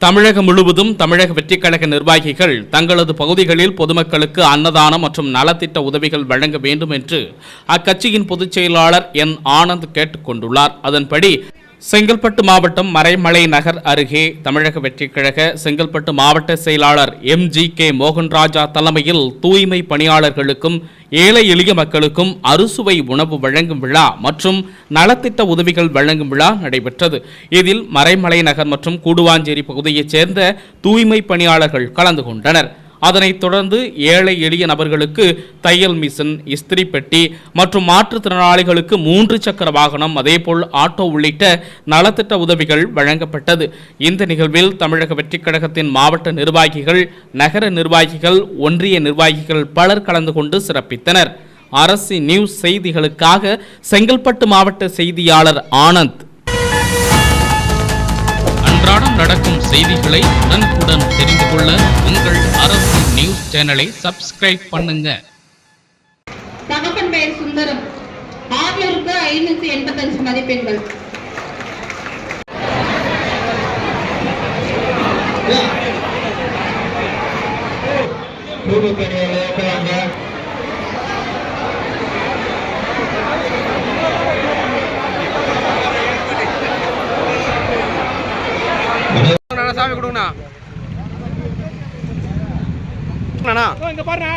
தமிழகம் முழுவதும் தமிழக வெற்றிக் கழக நிர்வாகிகள் தங்களது பகுதிகளில் பொதுமக்களுக்கு அன்னதானம் மற்றும் நலத்திட்ட உதவிகள் வழங்க வேண்டும் என்று அக்கட்சியின் பொதுச் செயலாளர் என் ஆனந்த் கேட்டுக் கொண்டுள்ளார் அதன்படி செங்கல்பட்டு மாவட்டம் மறைமலை நகர் அருகே தமிழக வெற்றிக் கழக செங்கல்பட்டு மாவட்ட செயலாளர் எம். ஜி. கே. மோகன்ராஜா தலைமையில் தூய்மை பணியாளர்களுக்கும் ஏழை எளிய மக்களுக்கும் அறுசுவை உணவு வழங்கும் விழா மற்றும் நலத்திட்ட உதவிகள் வழங்கும் விழா நடைபெற்றது. இதில் மறைமலை நகர் மற்றும் கூடுவாஞ்சேரி பகுதியைச் சேர்ந்த தூய்மை பணியாளர்கள் கலந்து கொண்டனர். அதனைத் தொடர்ந்து ஏழை எளிய நபர்களுக்கு தையல் மிஷின் இஸ்திரி பெட்டி மற்றும் மாற்றுத்திறனாளிகளுக்கு மூன்று சக்கர வாகனம் அதேபோல் ஆட்டோ உள்ளிட்ட நலத்திட்ட உதவிகள் வழங்கப்பட்டது. இந்த நிகழ்வில் தமிழக வெற்றிக் கழகத்தின் மாவட்ட நிர்வாகிகள் நகர நிர்வாகிகள் ஒன்றிய நிர்வாகிகள் பலர் கலந்து கொண்டு சிறப்பித்தனர். அரசு நியூஸ் செய்திகளுக்காக செங்கல்பட்டு மாவட்ட செய்தியாளர் ஆனந்த். அன்றாடம் நடக்கும் செய்திகளை உடனுக்குடன் தெரிந்து கொள்ள உங்கள் அரசு நியூஸ் சேனலை சப்ஸ்கிரைப் பண்ணுங்க. தகப்பன் பெயர் சுந்தரம் ஆகியோருக்கு ஐநூத்தி எண்பத்தஞ்சு மதிப்பெண்கள். தூய்மை சாமி கொடுங்கண்ணா. இங்க பாருண்ணா.